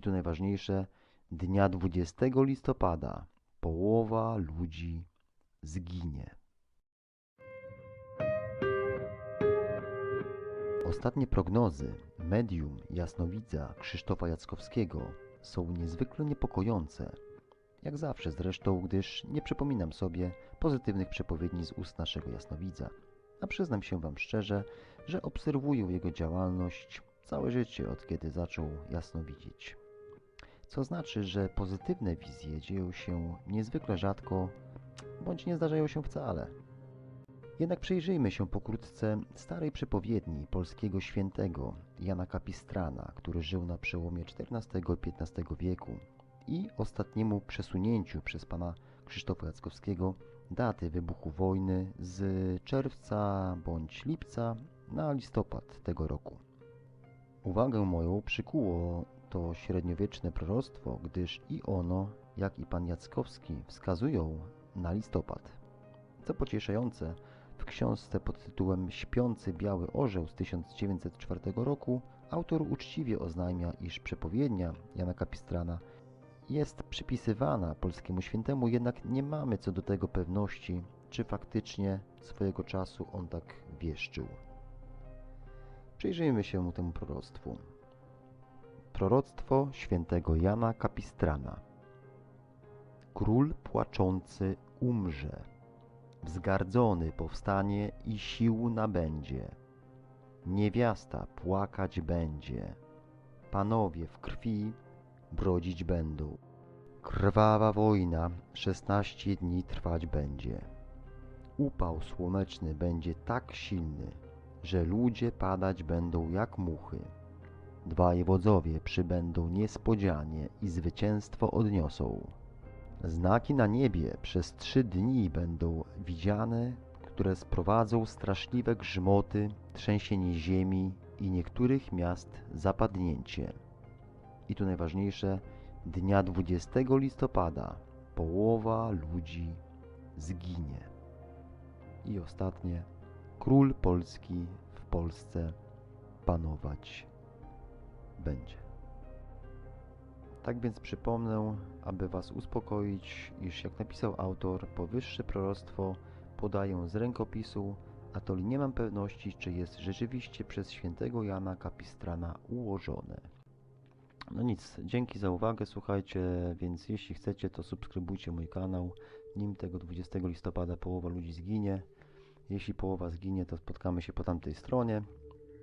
I tu najważniejsze, dnia 20 listopada połowa ludzi zginie. Ostatnie prognozy medium jasnowidza Krzysztofa Jackowskiego są niezwykle niepokojące. Jak zawsze zresztą, gdyż nie przypominam sobie pozytywnych przepowiedni z ust naszego jasnowidza. A przyznam się Wam szczerze, że obserwuję jego działalność całe życie, od kiedy zaczął jasno widzieć. Co znaczy, że pozytywne wizje dzieją się niezwykle rzadko, bądź nie zdarzają się wcale. Jednak przyjrzyjmy się pokrótce starej przepowiedni polskiego świętego Jana Kapistrana, który żył na przełomie XIV i XV wieku i ostatniemu przesunięciu przez pana Krzysztofa Jackowskiego daty wybuchu wojny z czerwca bądź lipca na listopad tego roku. Uwagę moją przykuło to średniowieczne proroctwo, gdyż i ono, jak i pan Jackowski wskazują na listopad. Co pocieszające, w książce pod tytułem Śpiący Biały Orzeł z 1904 roku autor uczciwie oznajmia, iż przepowiednia Jana Kapistrana jest przypisywana polskiemu świętemu, jednak nie mamy co do tego pewności, czy faktycznie swojego czasu on tak wieszczył. Przyjrzyjmy się temu proroctwu. Proroctwo świętego Jana Kapistrana. Król płaczący umrze, wzgardzony powstanie i sił nabędzie. Niewiasta płakać będzie, panowie w krwi brodzić będą. Krwawa wojna szesnaście dni trwać będzie. Upał słoneczny będzie tak silny, że ludzie padać będą jak muchy. Dwaj wodzowie przybędą niespodzianie i zwycięstwo odniosą. Znaki na niebie przez trzy dni będą widziane, które sprowadzą straszliwe grzmoty, trzęsienie ziemi i niektórych miast zapadnięcie. I tu najważniejsze, dnia 20 listopada połowa ludzi zginie. I ostatnie, król polski w Polsce panować będzie. Tak więc przypomnę, aby Was uspokoić, iż jak napisał autor, powyższe proroctwo podaję z rękopisu, a to nie mam pewności, czy jest rzeczywiście przez świętego Jana Kapistrana ułożone. No nic, dzięki za uwagę, słuchajcie, więc jeśli chcecie, to subskrybujcie mój kanał, nim tego 20 listopada połowa ludzi zginie. Jeśli połowa zginie, to spotkamy się po tamtej stronie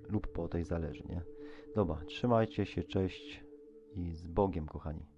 lub po tej zależy, nie? Dobra, trzymajcie się, cześć i z Bogiem, kochani.